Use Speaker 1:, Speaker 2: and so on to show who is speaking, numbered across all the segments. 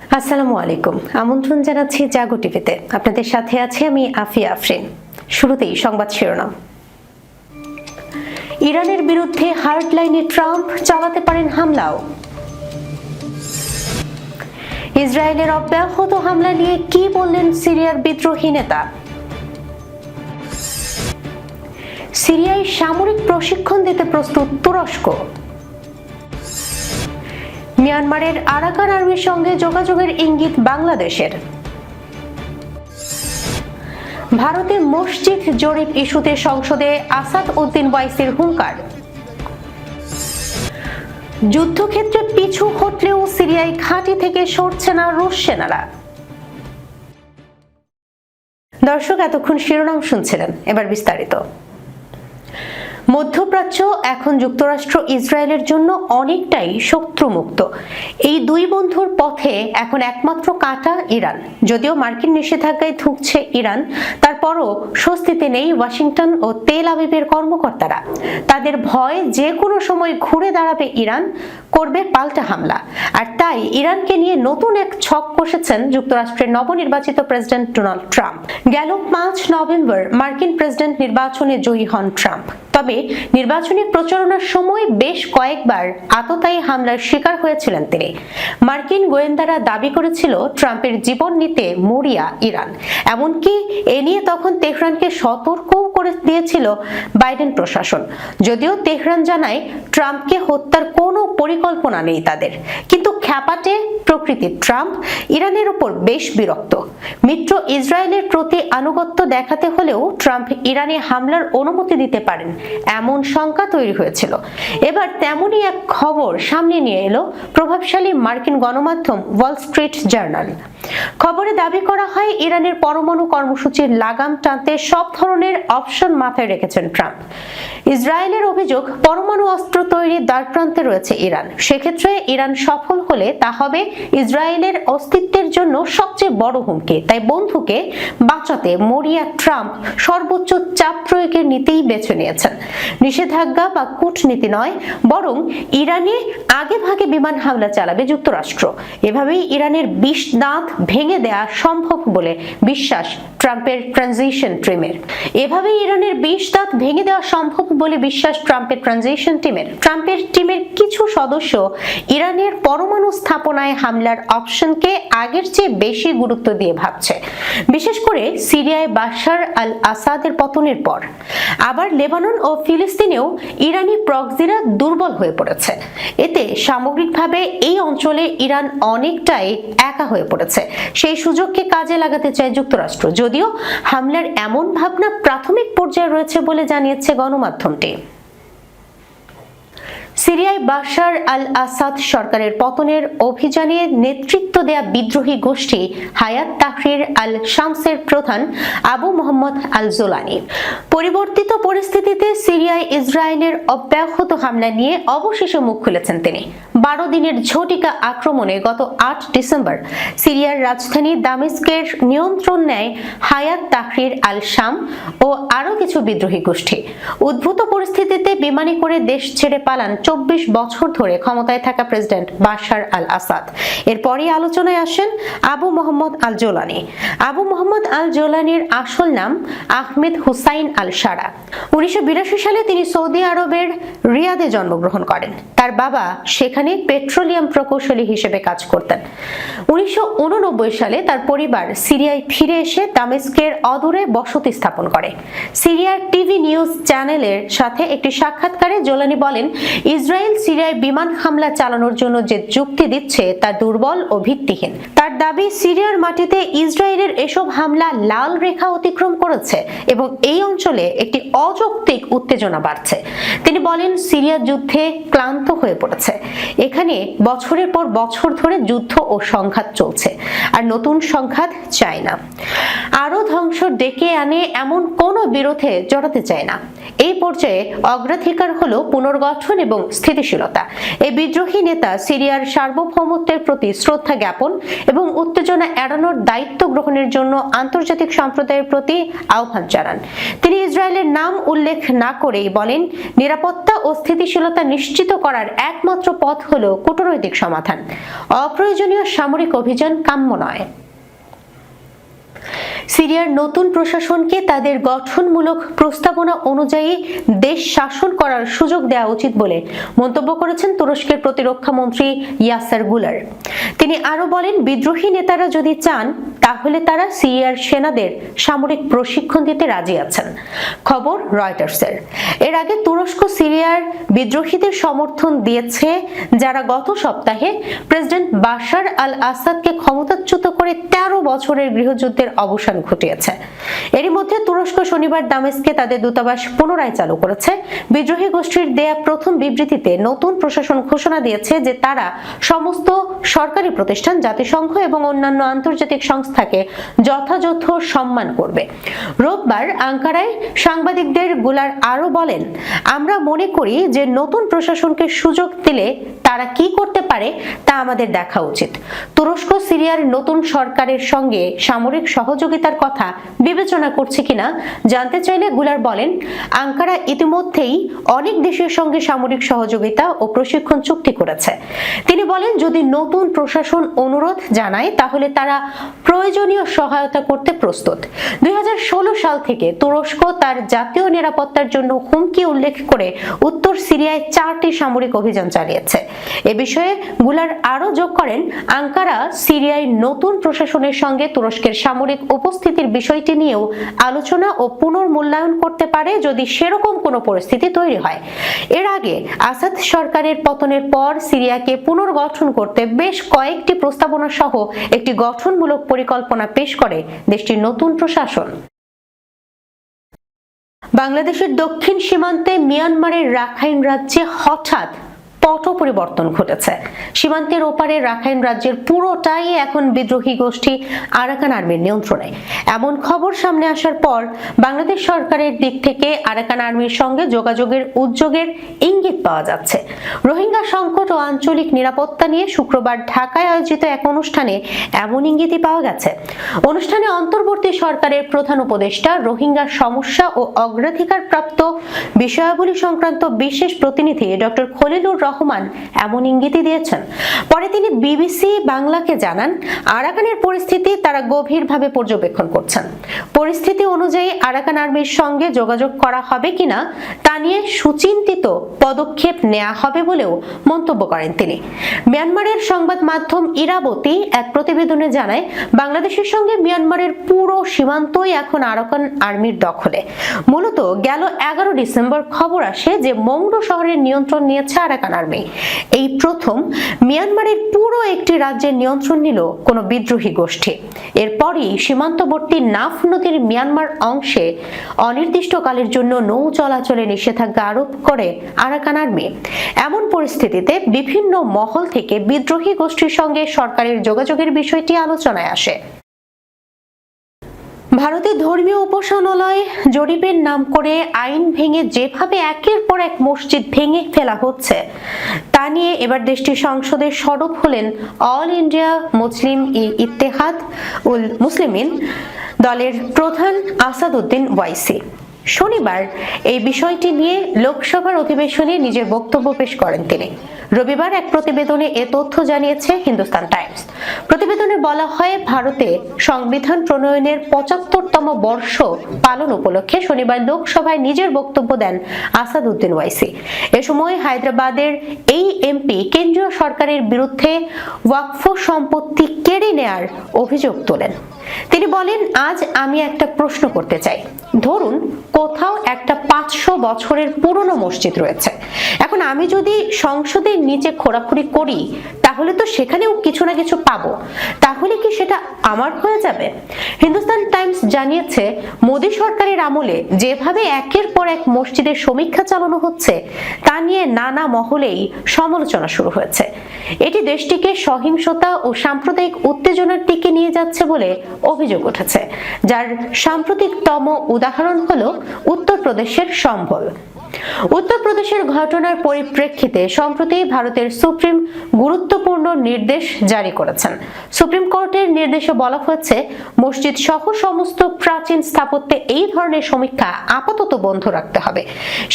Speaker 1: আসসালামু আলাইকুম। আমন্ত্রণ জানাচ্ছি জাগো টিভিতে। আপনাদের সাথে আছি আমি আফিয়া আফরিন। শুরুতেই সংবাদ শিরোনাম। ইরানের বিরুদ্ধে হার্ড লাইনে ট্রাম্প চালাতে পারেন হামলাও। ইসরায়েলের অব্যাহত হামলা নিয়ে কি বললেন সিরিয়ার বিদ্রোহী নেতা? সিরিয়ায় সামরিক প্রশিক্ষণ দিতে প্রস্তুত তুরস্ক। মিয়ানমারের আরাকান আর্মির সঙ্গে যোগাযোগের ইঙ্গিত বাংলাদেশের। ভারতে মসজিদ জরিপ ইস্যুতে সংসদে আসাদ উদ্দিন ওয়াইসির হুঙ্কার। যুদ্ধক্ষেত্রে পিছু হটলেও সিরিয়ায় ঘাঁটি থেকে সরছে না রুশ সেনারা। দর্শক, এতক্ষণ শিরোনাম শুনছিলেন। এবার বিস্তারিত। মধ্যপ্রাচ্য, এখন যুক্তরাষ্ট্র, ইসরায়েলের জন্য অনেকটাই শত্রুমুক্ত। এই দুই বন্ধুর পথে এখন একমাত্র কাটা ইরান। যদিও মার্কিন নিষেধাজ্ঞায় ধুঁকছে ইরান, তারপরও স্বস্তিতে নেই ওয়াশিংটন ও তেল আবিবের কর্মকর্তারা। তাদের ভয় যে কোনো সময় ঘুরে দাঁড়াবে ইরান, করবে পাল্টা হামলা। আর তাই ইরানকে নিয়ে নতুন এক ছক কষেছেন যুক্তরাষ্ট্রের নবনির্বাচিত প্রেসিডেন্ট ডোনাল্ড ট্রাম্প। গেল পাঁচ নভেম্বর মার্কিন প্রেসিডেন্ট নির্বাচনে জয়ী হন ট্রাম্প। তবে নির্বাচনী প্রচারণার সময় বেশ কয়েকবার আততায়ী হামলার শিকার হয়েছিলেন তিনি। মার্কিন গোয়েন্দারা দাবি করেছিল ট্রাম্পের জীবন নিতে মরিয়া ইরান। এমনকি এ নিয়ে তখন তেহরানকে সতর্কও করে দিয়েছিল বাইডেন প্রশাসন। যদিও তেহরান জানায় ট্রাম্পকে হত্যার কোনো পরিকল্পনা নেই তাদের। কিন্তু খ্যাপাটে প্রকৃতির ট্রাম্প ইরানের উপর বেশ বিরক্ত। মিত্র ইসরায়েলের প্রতি আনুগত্য দেখাতে হলেও ট্রাম্প ইরানে হামলার অনুমতি দিতে পারেন এমন শঙ্কা তৈরি হয়েছিল। এবার তেমনই এক খবর সামনে নিয়ে এলো প্রভাবশালী মার্কিন গণমাধ্যম ওয়াল স্ট্রিট জার্নাল। খবরে দাবি করা হয়, ইরানের পরমাণু কর্মসূচির লাগাম টানতে সব ধরনের অপশন মাথায় রেখেছেন ট্রাম্প। ইসরায়েলের অভিযোগ, পরমাণু অস্ত্র তৈরির দ্বারপ্রান্তে রয়েছে ইরান। সেক্ষেত্রে ইরান সফল হলে তা হবে ইসরায়েলের অস্তিত্বের জন্য সবচেয়ে বড় হুমকি। তাই বন্ধুকে বাঁচাতে মরিয়া ট্রাম্প সর্বোচ্চ চাপ প্রয়োগের নীতিই বেছে নিয়েছেন। নিষেধাজ্ঞা বা কূটনীতি নয়, বরং ইরানে আগে ভাগে বিমান হামলা চালাবে যুক্তরাষ্ট্র। এভাবেই ইরানের বিষ দাঁত ভেঙে দেয়া সম্ভব বলে বিশ্বাস ট্রাম্পের ট্রানজিশন ট্রিমের। এভাবেই ইরানের বিষ দাঁত ভেঙে দেওয়া সম্ভব বলে বিশ্বাস ট্রাম্পের ট্রানজিশন টিমের। ট্রাম্পের টিমের কিছু সদস্য ইরানের পরমাণু স্থাপনায় হামলার অপশনকে আগের চেয়ে বেশি গুরুত্ব দিয়ে ভাবছে। বিশেষ করে সিরিয়ায় বাশার আল আসাদের পতনের পর। আবার লেবানন ও ফিলিস্তিনেও ইরানি প্রক্সিরা দুর্বল হয়ে পড়েছে। এতে সামগ্রিকভাবে এই অঞ্চলে ইরান অনেকটাই একা হয়ে পড়েছে। সেই সুযোগকে কাজে লাগাতে চায় যুক্তরাষ্ট্র। যদিও হামলার এমন ভাবনা প্রাথমিক পর্যায়ে রয়েছে বলে জানিয়েছে গণমাধ্যমটি। সিরিয়ায় বাশার আল আসাদ সরকারের পতনের অভিযানে নেতৃত্ব দেয়া বিদ্রোহী গোষ্ঠী হায়াত তাহরির আল শামসের প্রধান আবু মোহাম্মদ আল জোলানি পরিবর্তিত পরিস্থিতিতে সিরিয়ায় ইসরায়েলের অব্যাহত হামলা নিয়ে অবশেষে মুখ খুলেছেন তিনি। বারো দিনের ঝটিকা আক্রমণে গত আট ডিসেম্বর সিরিয়ার রাজধানী দামেস্কের নিয়ন্ত্রণ নেয় হায়াত তাহরির আল শাম ও আরও কিছু বিদ্রোহী গোষ্ঠী। উদ্ভূত পরিস্থিতিতে বিমানে করে দেশ ছেড়ে পালান চব্বিশ বছর ধরে ক্ষমতায় থাকা প্রেসিডেন্ট বাশার আল আসাদ এরপরই আলোচনায় আসেন Abu Mohammad al Jolani Abu Mohammad al জোলানির আসল নাম আহমেদ হুসাইন আল সারা উনিশশো সালে তিনি সৌদি আরবের রিয়াদে জন্মগ্রহণ করেন। তার বাবা সেখানে পেট্রোলিয়াম প্রকৌশলী হিসেবে কাজ করতেন। উনিশশো উন নব্বই সালে তার পরিবার সিরিয়ায় ফিরে এসে দামেস্কের অদূরে বসতি স্থাপন করে। সিরিয়ার টিভি নিউজ চ্যানেলের সাথে একটি সাক্ষাৎকারে জোলানি বলেন, ইসরায়েল সিরিয়ায় বিমান হামলা চালানোর জন্য যে যুক্তি দিচ্ছে তা দুর্বল ও ভিত্তিহীন। তার দাবি, সিরিয়ার মাটিতে ইসরায়েলের এসব হামলা লাল রেখা অতিক্রম করেছে এবং এই অঞ্চলে একটি অযৌক্তিক উত্তেজনা বাড়ছে। তিনি বলেন, সিরিয়া যুদ্ধে ক্লান্ত হয়ে পড়েছে। এখানে বছরের পর বছর ধরে যুদ্ধ ও সংঘাত চলছে, আর নতুন সংঘাত চায় না। আরও ধ্বংস ডেকে আনে এমন কোনো বিরোধে জড়াতে চায় না। এই পর্যায়ে অগ্রাধিকার হলো পুনর্গঠন এবং স্থিতিশীলতা। এই বিদ্রোহী নেতা সিরিয়ার সার্বভৌমত্বের প্রতি শ্রদ্ধা জ্ঞাপন এবং উত্তেজনা এড়ানোর দায়িত্ব গ্রহণের জন্য আন্তর্জাতিক সম্প্রদায়ের প্রতি আহ্বান জানান। তিনি ইসরায়েলের নাম উল্লেখ না করেই বলেন, নিরাপত্তা ও স্থিতিশীলতা নিশ্চিত করার একমাত্র পথ হল কূটনৈতিক সমাধান। অপ্রয়োজনীয় সামরিক অভিযান কাম্য নয়। সিরিয়ার নতুন প্রশাসনকে তাদের গঠনমূলক প্রস্তাবনা অনুযায়ী দেশ শাসন করার সুযোগ দেওয়া উচিত বলে মন্তব্য করেছেন তুরস্কের প্রতিরক্ষা মন্ত্রী ইয়াসারগুলার। তিনি আরও বলেন, বিদ্রোহী নেতারা যদি চান, তাহলে তারা সিরিয়ার সেনাদের সামরিক প্রশিক্ষণ দিতে রাজি আছেন। খবর রয়টার্সের। এর আগে তুরস্ক সিরিয়ার বিদ্রোহীদের সমর্থন দিয়েছে যারা গত সপ্তাহে প্রেসিডেন্ট বাশার আল আসাদকে ক্ষমতাচ্যুত করে তেরো বছরের গৃহযুদ্ধের অবসান ঘটিয়েছে। এরই মধ্যে তুরস্ক শনিবার দামেস্কে তাদের দূতাবাস পুনরায় চালু করেছে। বিদ্রোহী গোষ্ঠীর দেয়া প্রথম বিবৃতিতে নতুন প্রশাসন ঘোষণা দিয়েছে যে তারা সমস্ত সরকারি প্রতিষ্ঠান, জাতিসংঘ এবং অন্যান্য আন্তর্জাতিক সংস্থাকে যথাযথ সম্মান করবে। রোববার আঙ্কারায় সাংবাদিকদেরগুলার আরও বলেন, আমরা মনে করি যে নতুন প্রশাসনকে সুযোগ দিলে তারা কি করতে পারে তা আমাদের দেখা উচিত। তুরস্ক সিরিয়ার নতুন সরকারের সঙ্গে সামরিক সহযোগিতার কথা বিবেচনা করছে কিনা জানতে চাইলে গুলার বলেন, আঙ্কারা ইতিমধ্যেই অনেক দেশের সঙ্গে সামরিক সহযোগিতা ও প্রশিক্ষণ চুক্তি করেছে। তিনি বলেন, যদি নতুন প্রশাসন অনুরোধ জানায়, তাহলে তারা প্রয়োজনীয় সহায়তা করতে প্রস্তুত। দুই সাল থেকে তুরস্ক তার জাতীয় নিরাপত্তার জন্য হুমকি উল্লেখ করে উত্তর সিরিয়ায় চারটি সামরিক অভিযান চালিয়েছে। এ বিষয়ে গুলার আরও যোগ করেন, আঙ্কারা সিরিয়ায় নতুন প্রশাসনের সঙ্গে তুরস্কের সামরিক উপস্থিতির বিষয়টি নিয়েও আলোচনা ও পুনর্মূল্যায়ন করতে পারে যদি সেরকম কোনো পরিস্থিতি তৈরি হয়। এর আগে আসাদ সরকারের পতনের পর সিরিয়াকে পুনর্গঠন করতে বেশ কয়েকটি প্রস্তাবনা সহ একটি গঠনমূলক পরিকল্পনা পেশ করে দেশটির নতুন প্রশাসন। বাংলাদেশের দক্ষিণ সীমান্তে মিয়ানমারের রাখাইন রাজ্যে হঠাৎ পট পরিবর্তন ঘটেছে। সীমান্তের ওপারে রাখাইন রাজ্যের পুরোটাই এখন বিদ্রোহী গোষ্ঠী আরাকান আর্মির নিয়ন্ত্রণে। এমন খবর সামনে আসার পর বাংলাদেশ সরকারের দিক থেকে আরাকান আর্মির সঙ্গে যোগাযোগের উদ্যোগের ইঙ্গিত পাওয়া যাচ্ছে। রোহিঙ্গা সংকট ও আঞ্চলিক নিরাপত্তা নিয়ে শুক্রবার ঢাকায় আয়োজিত এক অনুষ্ঠানে এমন ইঙ্গিতই পাওয়া গেছে। অনুষ্ঠানে অন্তর্বর্তী সরকারের প্রধান উপদেষ্টা রোহিঙ্গা সমস্যা ও অগ্রাধিকার প্রাপ্ত বিষয়াবলী সংক্রান্ত বিশেষ প্রতিনিধি ডক্টর খলিলুর রহমান এমন ইঙ্গিতই দিয়েছেন। পরে তিনি বিবিসি বাংলাকে জানান, আরাকানের পরিস্থিতি তারা গভীরভাবে পর্যবেক্ষণ করছেন। পরিস্থিতি অনুযায়ী আরাকান আর্মির সঙ্গে যোগাযোগ করা হবে কিনা, তা নিয়ে সুচিন্তিত পদক্ষেপ নেওয়া হবে বলেও মন্তব্য করেন তিনি। মিয়ানমারের সংবাদ মাধ্যম ইরাবতী এক প্রতিবেদনে জানায়, বাংলাদেশের সঙ্গে মিয়ানমারের পুরো সীমান্তই এখন আরাকান আর্মির দখলে। মূলত গেল এগারো ডিসেম্বর খবর আসে যে মংডু শহরের নিয়ন্ত্রণ নিয়েছে আরাকান আর্মি। এই প্রথম মিয়ানমারের পুরো একটি রাজ্যের নিয়ন্ত্রণ নিল কোনো বিদ্রোহী গোষ্ঠী। এরপরই সীমান্তবর্তী নাফ নদীর মিয়ানমার অংশে অনির্দিষ্টকালের জন্য নৌ চলাচলে নিষেধাজ্ঞা আরোপ করে আরাকান আর্মি। এমন পরিস্থিতিতে বিভিন্ন মহল থেকে বিদ্রোহী গোষ্ঠীর সঙ্গে সরকারের যোগাযোগের বিষয়টি আলোচনায় আসে। ভারতে ধর্মীয় উপাসনালয় জরিপের নাম করে আইন ভেঙে যেভাবে একের পর এক মসজিদ ভেঙে ফেলা হচ্ছে, তা নিয়ে এবার দেশটির সংসদের সরব হলেন অল ইন্ডিয়া মুসলিম ই ইত্তেহাদ উল মুসলিমিন দলের প্রধান আসাদুদ্দিন ওয়াইসি। শনিবার এই বিষয়টি নিয়ে লোকসভার অধিবেশনে নিজের বক্তব্য পেশ করেন তিনি। রবিবার এক প্রতিবেদনে এ তথ্য জানিয়েছে হিন্দুস্তান টাইমস। প্রতিবেদনে বলা হয়, ভারতে সংবিধান প্রণয়নের পঁচাত্তরতম বর্ষ পালন উপলক্ষে শনিবার লোকসভায় নিজের বক্তব্য দেন আসাদউদ্দিন ওয়াইসি। এ সময় হায়দ্রাবাদের এই এমপি কেন্দ্রীয় সরকারের বিরুদ্ধে ওয়াকফ সম্পত্তি কেড়ে নেয়ার অভিযোগ তোলেন। তিনি বলেন, আজ আমি একটা প্রশ্ন করতে চাই। ধরুন, কোথাও একটা পাঁচশো বছরের পুরনো মসজিদ রয়েছে। এখন আমি যদি সংসদের নিচে খোরাখুরি করি, তাহলে তো সেখানেও কিছু না কিছু পাবো। তাহলে কি সেটা আমার হয়ে যাবে? হিন্দুস্তান টাইমস জানিয়েছে, মোদী সরকারের আমলে যেভাবে একের পর এক মসজিদের সমীক্ষা চালানো হচ্ছে, তা নিয়ে নানা মহলেই সমালোচনা শুরু হয়েছে। এটি দেশটিকে সহিংসতা ও সাম্প্রদায়িক উত্তেজনার দিকে নিয়ে যাচ্ছে বলে অভিযোগ উঠেছে। যার সাম্প্রতিকতম উদাহরণ হলো উত্তরপ্রদেশের সম্বল। উত্তরপ্রদেশের ঘটনার পরিপ্রেক্ষিতে সম্প্রতি ভারতের সুপ্রিম গুরুত্বপূর্ণ নির্দেশ জারি করেছেন। সুপ্রিম কোর্টের নির্দেশে বলা হয়েছে, মসজিদ সহ সমস্ত প্রাচীন স্থাপত্যে এই ধরনের সমীক্ষা আপাতত বন্ধ রাখতে হবে।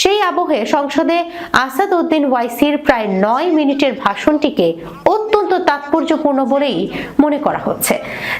Speaker 1: সেই আবহে সংসদে আসাদ উদ্দিন ওয়াইসির প্রায় নয় মিনিটের ভাষণটিকে অত্যন্ত তাৎপর্যপূর্ণ বলেই মনে করা হচ্ছে।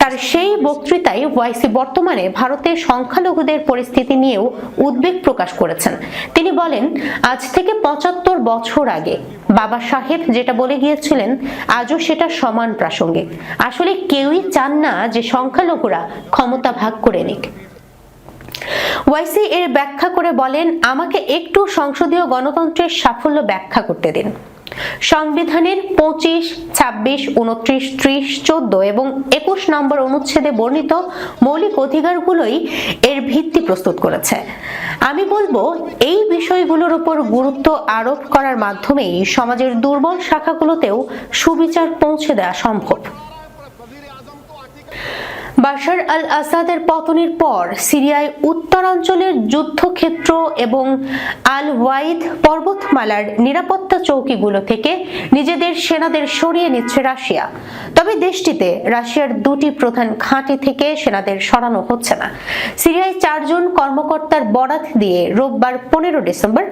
Speaker 1: তার সেই বক্তৃতায় ওয়াইসি বর্তমানে ভারতের সংখ্যালঘুদের পরিস্থিতি নিয়েও উদ্বেগ প্রকাশ করেছেন। তিনি বলেন, আজ থেকে পঁচাত্তর বছর আগে বাবা সাহেব যেটা বলে গিয়েছিলেন, আজও সেটা সমান প্রাসঙ্গিক। আসলে কেউই চান না যে সংখ্যালঘুরা ক্ষমতা ভাগ করে নিক। ওয়াইসি এর ব্যাখ্যা করে বলেন, আমাকে একটু সংসদীয় গণতন্ত্রের সাফল্য ব্যাখ্যা করতে দিন। সংবিধানের পঁচিশ, ছাব্বিশ, উনত্রিশ, ত্রিশ, চোদ্দ এবং একুশ নম্বর অনুচ্ছেদে বর্ণিত মৌলিক অধিকারগুলোই এর ভিত্তি প্রস্তুত করেছে। আমি বলব, এই বিষয়গুলোর উপর গুরুত্ব আরোপ করার মাধ্যমেই সমাজের দুর্বল শাখাগুলোতেও সুবিচার পৌঁছে দেওয়া সম্ভব। বাশার আল আসাদের পতনের পর সিরিয়ায় উত্তরাঞ্চলের যুদ্ধক্ষেত্র এবং আল ওয়াইদ পর্বতমালার নিরাপত্তা চৌকিগুলো থেকে নিজেদের সেনাদের সরিয়ে নিচ্ছে রাশিয়া। তবে দেশটিতে রাশিয়ার দুটি প্রধান ঘাঁটি থেকে সেনাদের সরানো হচ্ছে না। সিরিয়ায় চারজন কর্মকর্তার বরাত দিয়ে রোববার পনেরো ডিসেম্বর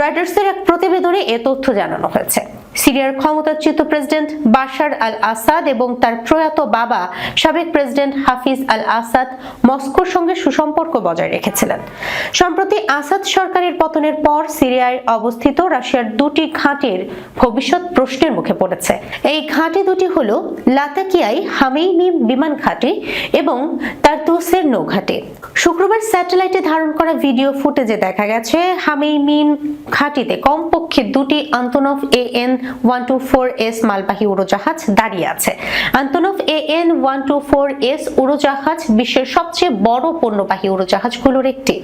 Speaker 1: রয়টার্সের এক প্রতিবেদনে এ তথ্য জানানো হয়েছে। সিরিয়ার ক্ষমতাচ্যুত প্রেসিডেন্ট বাশার আল আসাদ এবং তার প্রয়াত বাবা সাবেক প্রেসিডেন্ট হাফিজ আল আসাদ মস্কোর সঙ্গে সুসম্পর্ক বজায় রেখেছিলেন। সম্প্রতি আসাদ সরকারের পতনের পর সিরিয়ায় অবস্থিত রাশিয়ার দুটি ঘাঁটির ভবিষ্যৎ প্রশ্নের মুখে পড়েছে। এই ঘাঁটি দুটি হল লাতাকিয়াই হামেইমি বিমান ঘাঁটি এবং তারতুসের নৌঘাটি। শুক্রবার স্যাটেলাইটে ধারণ করা ভিডিও ফুটেজে দেখা গেছে হামেইমিম ঘাঁটিতে কমপক্ষে দুটি Antonov A N one two four S মালবাহী উড়োজাহাজ দাঁড়িয়ে আছে। Antonov A N one two four S উড়োজাহাজ বিশ্বের সবচেয়ে বড় পণ্যবাহী উড়োজাহাজগুলোর একটি।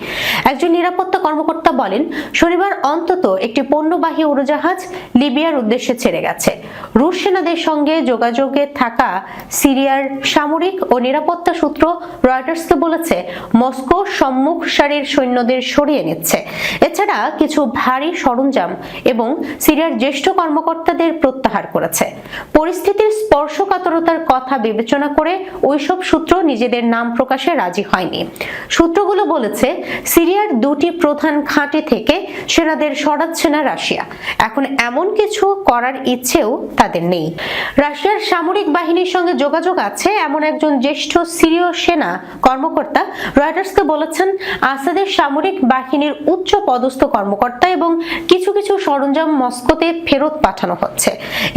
Speaker 1: একজন নিরাপত্তা কর্মকর্তা বলেন, শনিবার অন্তত একটি পণ্যবাহী উড়োজাহাজ লিবিয়ার উদ্দেশ্যে ছেড়ে গেছে। রুশ সেনাদের সঙ্গে যোগাযোগে থাকা সিরিয়ার সামরিক ও নিরাপত্তা সূত্র রয়টার্সকে বলেছে, মস্কো সম্মুখ সারির সৈন্যদের সরিয়ে নিচ্ছে। এছাড়া কিছু ভারী সরঞ্জাম এবং সিরিয়ার জ্যেষ্ঠ কর্মকর্তাদের প্রত্যাহার করেছে। পরিস্থিতির স্পর্শকাতরতার কথা বিবেচনা করে ওইসব সূত্র নিজেদের নাম প্রকাশে রাজি হয়নি। সূত্রগুলো বলেছে, সিরিয়ার দুটি প্রধান ঘাঁটি থেকে সেনাদের সরাচ্ছে না রাশিয়া। এখন এমন কিছু করার ইচ্ছেও তাদের নেই। রাশিয়ার সামরিক বাহিনীর সঙ্গে যোগাযোগ আছে এমন একজন জ্যেষ্ঠ সিরীয় সেনা কর্মকর্তা। রয়টার্সকে বলেছেন, আসাদের সামরিক বাহিনীর উচ্চ পদস্থ কর্মকর্তা এবং কিছু কিছু সরঞ্জাম মস্কোতে ফেরত পাঠানো হচ্ছে।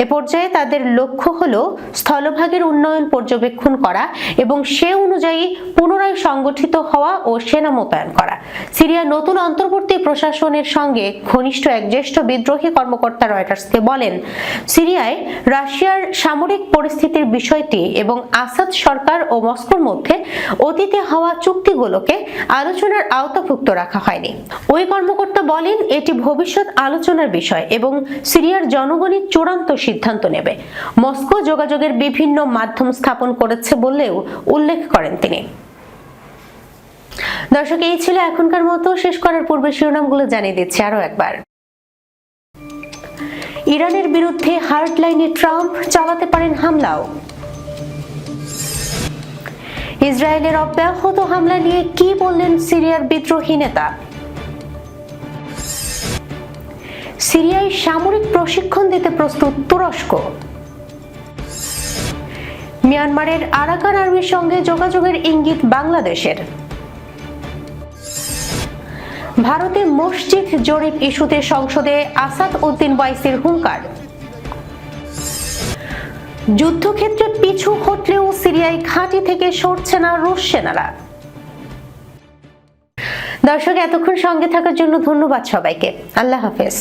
Speaker 1: এ পর্যায়ে তাদের লক্ষ্য হল স্থলভাগের উন্নয়ন পর্যবেক্ষণ করা এবং সে অনুযায়ী পুনরায় সংগঠিত হওয়া ও সেনা মোতায়েন করা। সিরিয়ার নতুন অন্তর্বর্তী প্রশাসনের সঙ্গে ঘনিষ্ঠ এক জ্যেষ্ঠ বিদ্রোহী কর্মকর্তা রয়টার্সকে বলেন, সিরিয়ায় রাশিয়ার সামরিক পরিস্থিতির বিষয়টি এবং আসাদ সরকার ও মস্কোর মধ্যে অতীতে হওয়া চুক্তিগুলোকে আলোচনার আওতাভুক্ত রাখা হয়নি। ওই কর্মকর্তা বলেন, এটি ভবিষ্যৎ আলোচনার বিষয় এবং সিরিয়ার জনগণই চূড়ান্ত সিদ্ধান্ত নেবে। মস্কো যোগাযোগের বিভিন্ন মাধ্যম স্থাপন করেছে বললেও উল্লেখ করেন তিনি। দর্শক, এই ছিল এখনকার মতো। শেষ করার পূর্বে শিরোনামগুলো জানিয়ে দিচ্ছি আরও একবার। ইরানের বিরুদ্ধে হার্ড লাইনে ট্রাম্প, চালাতে পারেন হামলাও। ইসরায়েলের অব্যাহত হামলা নিয়ে কি বললেন সিরিয়ার বিদ্রোহী নেতা? সিরিয়ায় সামরিক প্রশিক্ষণ দিতে প্রস্তুত তুরস্ক। মিয়ানমারের আরাকান আর্মির সঙ্গে যোগাযোগের ইঙ্গিত বাংলাদেশের। ভারতে মসজিদ জরিপ ইস্যুতে সংসদে আসাদ উদ্দিন ওয়াইসির হুঙ্কার। যুদ্ধক্ষেত্রে পিছু হটলেও সিরিয়ায় ঘাঁটি থেকে সরছে না রুশ সেনারা। দর্শক, এতক্ষণ সঙ্গে থাকার জন্য ধন্যবাদ সবাইকে। আল্লাহ হাফেজ।